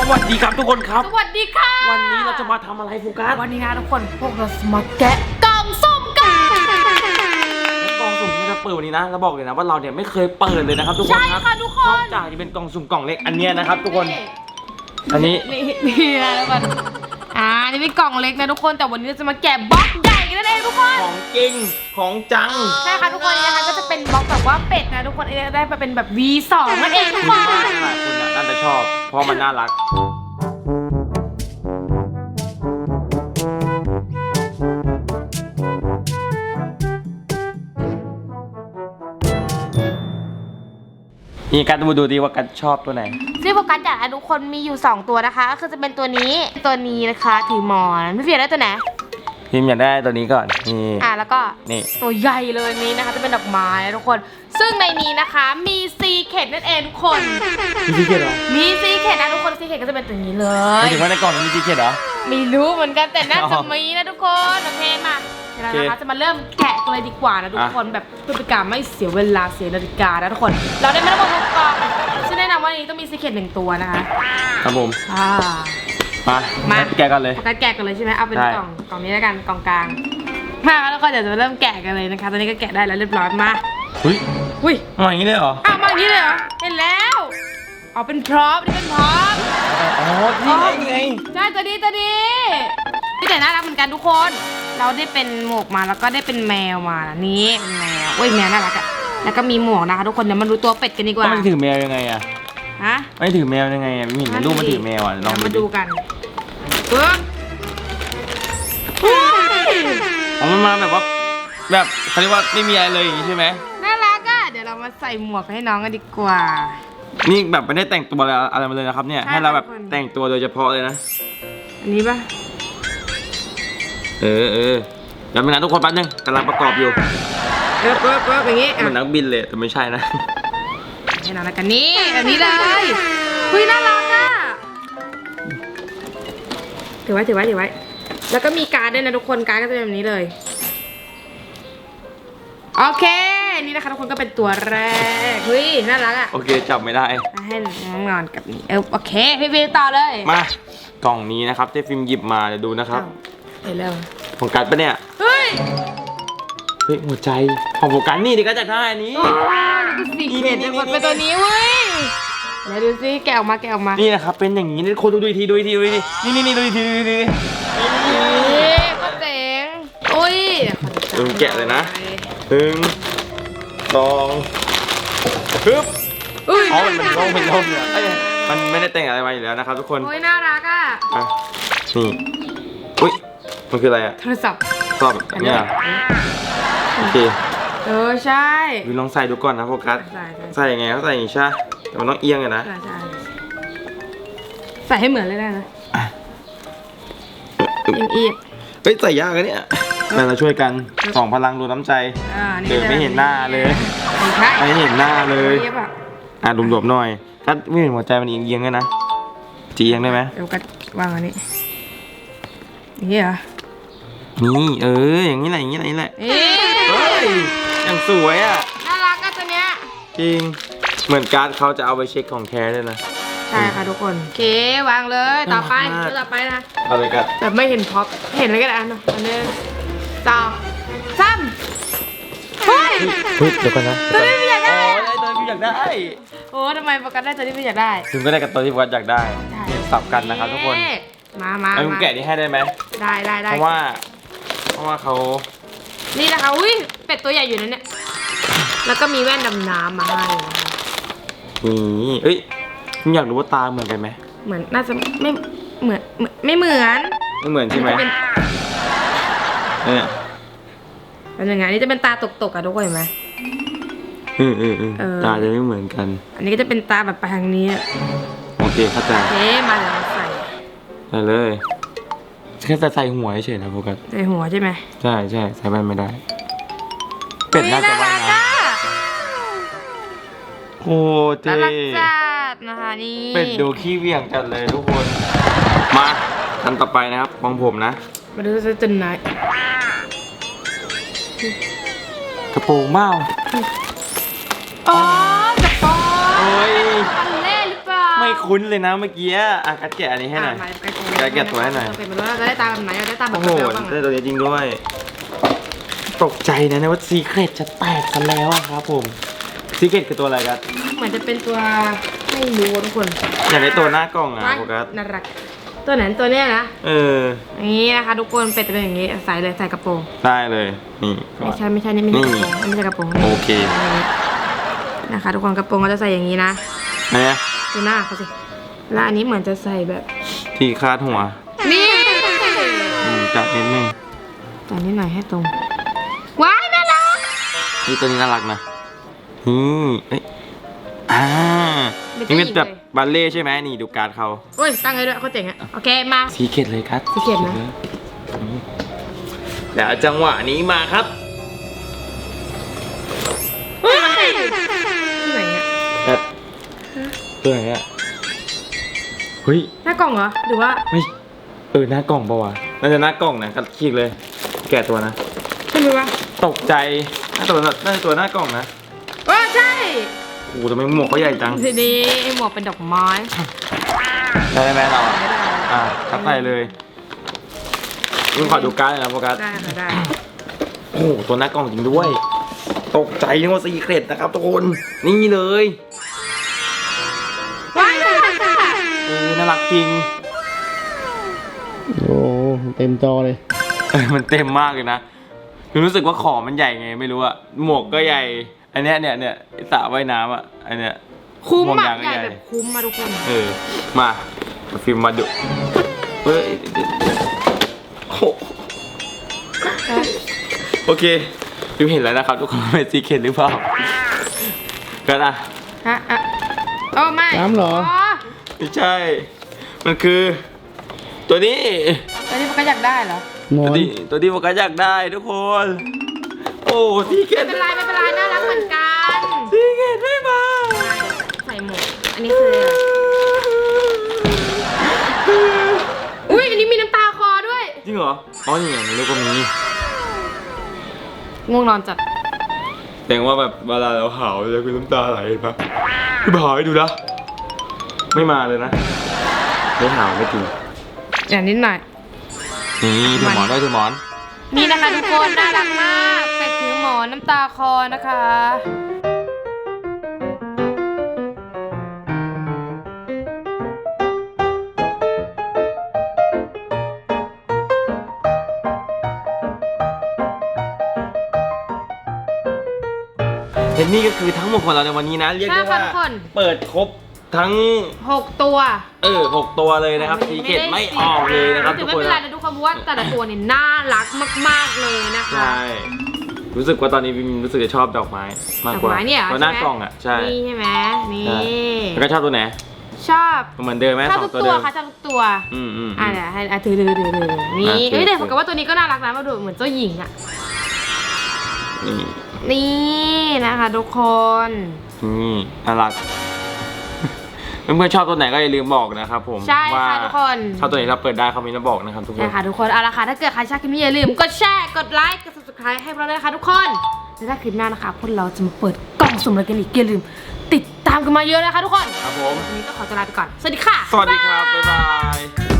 สวัสดีครับทุกคนครับ สวัสดีค่ะ วันนี้เราจะมาทำอะไรโฟกัสวันนี้นะทุกคนพวกเราจะมาแกะกล่องส้มกันกล่องสุ่มที่จะเปิดวันนี้นะเราบอกเลยนะว่าเราเนี่ยไม่เคยเปิดเลยนะครับทุกคนใช่ครับค่ะทุกคน นอกจากจะเป็นกล่องสุ่มกล่องเล็กอันเนี้ยนะครับ ทุกคน อันนี้นี่นี่นะทุกคนอ่านี่เป็นกล่องเล็กนะทุกคนแต่วันนี้เราจะมาแกะบล็อกใหญ่กันนั่นเองทุกคน ของจริงของจัง ใช่ค่ะทุกคนนี่นะคะก็จะเป็นบล็อกแบบว่าเป็ดนะทุกคนอันนี้ได้มาเป็นแบบ V2 นั่นเองทุกคนหลายคนน่ะน่าจะชอบ เพราะมันน่ารัก นี่การดูดูดีว่ากันชอบตัวไหน ซึ่งโฟกัสอยากให้ทุกคนมีอยู่ 2 ตัวนะคะ ก็คือจะเป็นตัวนี้ตัวนี้นะคะถือหมอนพี่เฟียได้ตัวไหน พิมพ์อยากได้ตัวนี้ก่อนนี่ อ่าแล้วก็นี่ ตัวใหญ่เลยนี้นะคะจะเป็นดอกไม้นะทุกคน ซึ่งในนี้นะคะมีซีเค็ดนั่นเองทุกคน มีซีเกตเหรอมีซีเค็ดนะทุกคนซีเค็ดก็จะเป็นตัวนี้เลหมาย ยถึงว่าในกล่องมีซีเกตเหรอ ไม่รู้เหมือนกันแต่น่าอ๋จะอมีนะทุกคนโอเคมาเดี๋ยวเรานะคะจะมาเริ่มแกะกันเลยดีกว่านะทุกคนแบบเพื่อเป็นการไม่เสียเวลาเสียนาฬิกานะทุกคน เราได้ไม่ต้องมาทุกกล่องซึ่งแนะนำว่าในนี้ต้องมีซีเค็ดหนึ่งตัวนะคะครับผม อ่า มามา แกะกันเลย โฟกัสแกะกันเลยใช่ไหมเอาเป็นได้ กล่องกล่องนี้แล้วกันกล่องกลางมาแล้วทุกคนเดี๋ยวจะเริ่มแกะกันเลยนะคะ ตอนนี้ก็แกะได้แล้วเรียบร้อยมาเฮ้ยอุ้ยมาอย่างนี้เลยเหรอ อ้าวมาอย่างนี้เลยเหรอเห็นแล้วเอาเป็นพร็อพนี่เป็นพร็อพ อ๋อนี่ไงนี่ไง ใช่ตัวดีตัวดีนี่แต่น่ารักเหมือนกันทุกคน เราได้เป็นหมวกมาแล้วก็ได้เป็นแมวมานะนี่เป็นแมวอุ้ยแมวน่ารักอะแล้วก็มีหมวกนะคะทุกคนเดี๋ยวมาดูตัวเป็ดกันดีกก็ว่า มันถือแมวยังไงอะ ฮะไม่ถือแมวยังไงอะไม่เห็นในรูปมันถือแมวอะลองเดี๋ยวมาดูดูดิกันปึ๊บอุ้ยอ๋อมันมาแบบว่าแบบเขาเรียกว่าไม่มีอะไรเลยอย่างนี้ใช่ไหมน่ารักอะเดี๋ยวเรามาใส่หมวกให้น้องกันดีกว่า นี่แบบไม่ได้แต่งตัวอะไรอะไรมาเลยนะครับเนี่ยใช่ให้เราแบบทุกคน แต่งตัวโดยเฉพาะเลยนะอันนี้ปะเออเออเดี๋ยวเป็นนะทุกคนแป๊บนึงกำลังประกอบอยู่เออปึ๊บปึ๊บอย่างงี้เหอะมือนนักบินเลยแต่ไม่ใช่นะ ให้น้องแล้วกันนี่แบบนี้เลยคุยน่ารักอะถือไว้ถือไว้ถือไว้ แล้วก็มีการ์ดด้วยนะทุกคนการ์ดก็จะเป็นแบบนี้เลย โอเค นี่นะคะทุกคนก็เป็นตัวแรกเฮ้ยน่ารักอะโอเคจับไม่ได้ มาให้น้องนอนกับนี่เออโอเค พี่ฟิวต่อเลยมากล่องนี้นะครับที่ฟิล์มหยิบมาเดี๋ยวดูนะครับเอ้าไปเร็วของกัดปะเนี่ย เฮ้ย เฮ้ยหัวใจของโฟกัสนี่ดิก็จากได้อันนี้สีเขียนจะกดเป็นตัวนี้เว้ยแล้วดูซิแกะออกมาแกะออกมานี่นะครับเป็นอย่างนี้นี่คนดูดูอีกทีดูอีกทีดูอีกทีนี่นี่นี่ดูอีกทีดูอีกทีนี่ก็เจ๋งอุ้ยเดี๋ยวขอดูดูแกะเลยนะ หนึ่งสองปึ๊บอุ้ยอ๋อมันเป็นร่มเป็นร่มเนี่ยเอ้ยมันไม่ได้แต่งอะไรมาอยู่แล้วนะครับทุกคนโอ้ยน่ารักอะอะนี่อุ้ยมันคืออะไรอะโทรศัพท์ชอบแบบเนี้ย โอเคเออใช่วินลองใส่ดูก่อนนะโฟกัสใส่ใส่ใส่ยังไงเขาใส่อย่างนี้ใช่ปะแต่มันต้องเอียงอะนะใส่ใส่ใส่ให้เหมือนเลยได้นะอินอีกเฮ้ยใส่ยากอะเนี่ยแต่เราช่วยกันสองพลังรวมน้ำใจอ่านี่เดี๋ยวไม่เห็นหน้าเลยไม่ใช่ไม่เห็นหน้าเลยเรียบอะอะรวมๆหน่อยถ้าไม่เห็นหัวใจมันเอียงๆเลยนะจีเอียงได้ไหมเดี๋ยวก็วางอันนี้อย่างนี่เหรอนี่เอออย่างนี้แหละอย่างนี้แหละอย่างนี้แหละเอ๊ะเฮ้ ยอย่างสวยอะ น่ารักอะตัวเนี้ย จริง เหมือนการ์ดเขาจะเอาไปเช็คของแท้ด้วยนะ ใช่ค่ะทุกคน โอเควางเลย ต่อไปน่ารักมาก ตัวต่อไปนะ เอาเลยกันแบบไม่เห็นพ็อป เห็นอะไรก็ได้อันเนาะอันหนึงสองสามเฮ้ย เฮ้ยเดี๋ยวก่อนนะตัวนี้ไม่อยากได้อ๋ออะได้ตัวที่อยากได้โอ้ทำไมโฟกัสได้ตัวที่ไม่อยากได้ ถึงก็ได้กับตัวที่วัดอยากได้สับกันนะครับทุกคนเอ๊มามาไอ้คุณมาแกะนี่ให้ได้ไหม ได้ได้ได้เพราะว่า เพราะว่าเขานี่นะคะ อุ้ย เป็ดตัวใหญ่อยู่นะเนี่ย แล้วก็มีแว่นดำน้ำมาให้นะคะนี่เอ้ยคุณอยากรู้ว่าตาเหมือนกันไหมเหมือนน่าจะไม่เหมือนเหมือนไม่เหมือนไม่เหมือนใช่ไหมเป็นเนี่ยเป็นยังไงอันนี้จะเป็นตาตกๆอะทุกคนเห็นไหม เออเออเออเออ ตาจะไม่เหมือนกัน อันนี้ก็จะเป็นตาแบบไปทางนี้อะโอเคเข้าใจเอ๊ะมาเดี๋ยวเราใส่ได้เลยแค่จะใส่หัวเฉยๆนะโฟกัสในหัวใช่ไหม ใช่ใช่ใส่แว่นไม่ได้ เป็ดน่าจะว่ายรักน้อะำโอ้เจน่ารักจัดนะคะนี่เป็ดดูขี้เวี่ยงจัดเลยทุกคน มาอันต่อไปนะครับของผมนะมาดูจะจนไหนกระโปรงเบ้าอ๋อกระป๋องโอ้ยบัลเล่หรือเปล่าไม่ไม่คุ้นเลยนะเมื่อกี้อะกัดแกะอันนี้ให้หน่อยะมาแกะแกะตัวให้หน่อยเป็นไปว่าเราจะได้ตามแบบไหนเราจะได้ตามแบบโอ้โหเบลบ้างได้อะตัวนี้จริงด้วย ตกใจนะเนี่ยว่าซีเครตจะแตกกันแล้วอะครับผมซีเครตคือตัวอะไรกันเหมือนจะเป็นตัวไม่รู้อะทุกคนอยากได้ตัวหน้ากล่องอะว้ายโฟกัสน่ารักตัวไหนตัวเนี้ยนะเอออย่างนี้นะคะทุกคนเป็ดจะเป็นอย่างนี้ใส่เลยใส่กระโปรงได้เลยนี่ไม่ใช่ไม่ใช่นี่ไม่ใช่นี่กระโปรงไม่ใช่กระโปรงโอเคนะคะทุกคนกระโปรงก็จะใส่อย่างนี้นะอันเนี้ยดูหน้าเขาสิแล้วอันนี้เหมือนจะใส่แบบ ที่คาดหัวนี่อืมจับนิดนึงตัวนี้หน่อยให้ตรงว้ายน่ารัก นี่ตัวนี้น่ารักนะนี่เอ้ยอ่านี่เป็นแบบบัลเล่ต์ใช่ไหมนี่ดูการ์ดเขาโอ้ยตั้งไว้ด้วยเขาเจ๋งอะโอเคมาซีเครตเลยครับซีเคร็ตนะเดี๋ยวจังหวะนี้มาครับ เฮ้ยที่ไหนอะแต่ตัวไหนอะเฮ้ย หน้ากล่องเหรอหรือว่าไม่ เออ หน้ากล่องปะวะน่าจะหน้ากล่องนะกัดขีกเลย แกะตัวนะไม่รู้ว่าตกใจ น่าตัวน่าจะตัวหน้ากล่องนะโอ้ใช่โอ้โหทำไมหมวกเขาใหญ่จัง ทีนี้หมวกเป็นดอกไม้ได้ไหมเราอะไม่ได้อะทับใส่เลยคุณขอดูการ์ดหน่อยนะโฟกัส ได้ค่ะได้โอ้โหตัวหน้ากล่องจริงด้วย ตกใจนึกว่าซีเครตนะครับทุกคน นี่เลยว้ายน่ารักอะเออน่ารักจริง โอ้เต็มจอเลย เออมันเต็มมากเลยนะ คือรู้สึกว่าของมันใหญ่ไงไม่รู้อะหมวกก็ใหญ่ อันเนี้ยเนี่ยเนี่ยสระว่ายน้ำอะอันเนี้ย คุ้มห่วงอะยางก็ใหญ่ใหญ่แบบคุ้มมาทุกคน เออ มาฟิล์มมาดูเฮ้ยโอ้โหโอเคฟิล์มเห็นแล้วนะครับทุกคนเป็นซีเครตหรือเปล่าก็นะฮะอะโอ้ไม่น้ำเหรอ ไม่ใช่ มันคือ ตัวนี้ตัวนี้มันก็อยากได้เหรอ นอตัวนที่ตัวที่โฟกัสอยากได้ทุกคน โอ้ซีเครไม่ตเป็นไรไม่เป็นไรน่ารักเหมือนกัน ซีเครตไม่มาใส่หมวกอันนี้คืออะไรอุ้ยอันนี้มีน้ำตาคอด้วย จริงเหรออ๋อนี่ไงในรูปก็มีง่วงนอนจัดแสดงว่าแบบเวลาเราหาวจะคือน้ำตาไหลเห็นปะพี่บ่าวให้ดูนะไม่มาเลยนะไม่หาวไม่จริงอย่างนิดหน่อย นี่ถือหมอนด้วยถือหมอน นี่นะคะทุกคนน่ารักมากเป็ดถือหมอนน้ำตาคอนะคะเห็นนี่ก็คือทั้งหมดของเราในวันนี้นะ เรียกได้ใช่ค่ะว่าทุกคนเปิดครบ ทั้ง หกตัวเออหกตัวเลยนะครับซีเกตไม่ออกเลยนะครับถืทุอกไม่คนเป็นไรนะนะทุกคนเพราะว่าแต่ละตัวเนี่ยน่ารักมาก ๆเลยนะคะ ใช่รู้สึกว่าตอนนี้วิมรู้สึกจะชอบดอกไม้มากดอกกว่าไม้เนี่ยตัวหน้าใช่ไหม กล่องอะใช่นี่ใช่ไหมนี่ใช่แล้วก็ชอบตัวไหนชอบเหมือนเดิมไหมชอบสอทุงกตัวตัเดิวมค่ะชอบทุกตัว อืมอืม อ่าอืมเดี๋ยวให้อะถือถือถือถือนี่อะถือเฮ้ยแต่ถืผอมกับว่าตัวนี้ก็น่ารักนะมาดูเหมือนเจ้าหญิงอะ นี่นี่นะคะทุกคน นี่น่ารัก เพื่อนๆชอบตัวไหนก็อย่าลืมบอกนะครับผมใช่ว่าค่ะทุกคน ชอบตัวไหนเราเปิดได้คอมเมนต์มาบอกนะครับทุกคใช่นค่ะทุกคน เอาละค่ะ ถ้าเกิดใครชอบคลิปนี้อย่าลืมกดแชร์ กดไลค์ กด subscribe ให้พวกเราด้วยนะคะทุกคน และถ้าคลิปหน้านะคะพวกเราจะมาเปิดกล่องสุ่มอะไรกันอีกอย่าลืม ติดตามกันมาเยอะนะคะทุกคนครับผม วันนี้ก็ขอตัวลาไปก่อน สวัสดีค่ะ สวัสดีครับ บ๊ายบาย